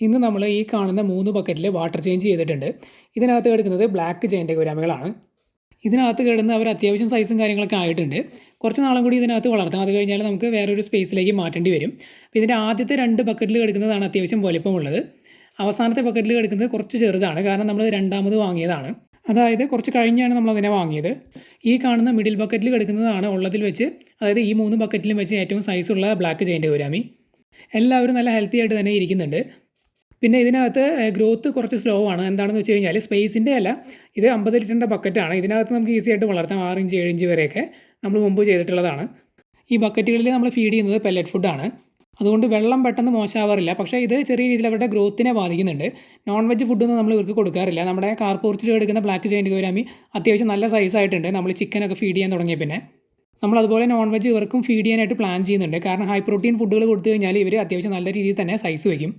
ഇന്ന് നമ്മൾ ഈ കാണുന്ന മൂന്ന് ബക്കറ്റിൽ വാട്ടർ ചേഞ്ച് ചെയ്തിട്ടുണ്ട്. ഇതിനകത്ത് കിടക്കുന്നത് ബ്ലാക്ക് ജയന്റെ ഗുരാമികളാണ് ഇതിനകത്ത് കിടന്ന് അവർ അത്യാവശ്യം സൈസും കാര്യങ്ങളൊക്കെ ആയിട്ടുണ്ട്. കുറച്ച് നാളും കൂടി ഇതിനകത്ത് വളർത്താം. അത് കഴിഞ്ഞാൽ നമുക്ക് വേറൊരു സ്പേസിലേക്ക് മാറ്റേണ്ടി വരും. അപ്പോൾ ഇതിന്റെ ആദ്യത്തെ രണ്ട് ബക്കറ്റിൽ കിടക്കുന്നതാണ് അത്യാവശ്യം വലിപ്പമുള്ളത്. അവസാനത്തെ ബക്കറ്റിൽ കിടക്കുന്നത് കുറച്ച് ചെറുതാണ്. കാരണം നമ്മൾ രണ്ടാമത് വാങ്ങിയതാണ്. അതായത് കുറച്ച് കഴിഞ്ഞാണ് നമ്മൾ അതിനെ വാങ്ങിയത്. ഈ കാണുന്ന മിഡിൽ ബക്കറ്റിൽ കിടക്കുന്നതാണ് ഉള്ളതിൽ വെച്ച് അതായത് ഈ മൂന്ന് ബക്കറ്റിലും വെച്ച് ഏറ്റവും സൈസുള്ള ബ്ലാക്ക് ജയന്റ് ഗുരാമി എല്ലാവരും നല്ല ഹെൽത്തി ആയിട്ട് തന്നെ ഇരിക്കുന്നുണ്ട്. പിന്നെ ഇതിനകത്ത് ഗ്രോത്ത് കുറച്ച് സ്ലോ ആണ്. എന്താണെന്ന് വെച്ച് കഴിഞ്ഞാൽ സ്പേസിന്റെ അല്ല ഇത് അമ്പത് ലിറ്ററിന്റെ ബക്കറ്റാണ് ഇതിനകത്ത് നമുക്ക് ഈസി ആയിട്ട് വളർത്താം ആറ് ഇഞ്ച് ഏഴ് ഇഞ്ച് വരെയൊക്കെ നമ്മൾ മുമ്പ് ചെയ്തിട്ടുള്ളതാണ്. ഈ ബക്കറ്റുകളിൽ നമ്മൾ ഫീഡ് ചെയ്യുന്നത് പെല്ലറ്റ് ഫുഡാണ് അതുകൊണ്ട് വെള്ളം പെട്ടെന്ന് മോശമാവാറില്ല. പക്ഷേ ഇത് ചെറിയ രീതിയിൽ അവരുടെ ഗ്രോത്തിനെ ബാധിക്കുന്നുണ്ട്. നോൺ വെജ് ഫുഡൊന്നും നമ്മൾ ഇവർക്ക് കൊടുക്കാറില്ല. നമ്മുടെ കാർപോർച്ചിൽ എടുക്കുന്ന ബ്ലാക്ക് ജോയിന്റ് ഗോരാമി അത്യാവശ്യം നല്ല സൈസ് ആയിട്ടുണ്ട്. നമ്മൾ ചിക്കനൊക്കെ ഫീഡ് ചെയ്യാൻ തുടങ്ങിയ പിന്നെ. നമ്മൾ അതുപോലെ നോൺ വെജ് ഇവർക്കും ഫീഡ് ചെയ്യാനായിട്ട് പ്ലാൻ ചെയ്യുന്നുണ്ട്. കാരണം ഹൈ പ്രോട്ടീൻ ഫുഡുകൾ കൊടുത്തു കഴിഞ്ഞാൽ ഇവർ അത്യാവശ്യം നല്ല രീതിയിൽ തന്നെ സൈസ് വയ്ക്കും.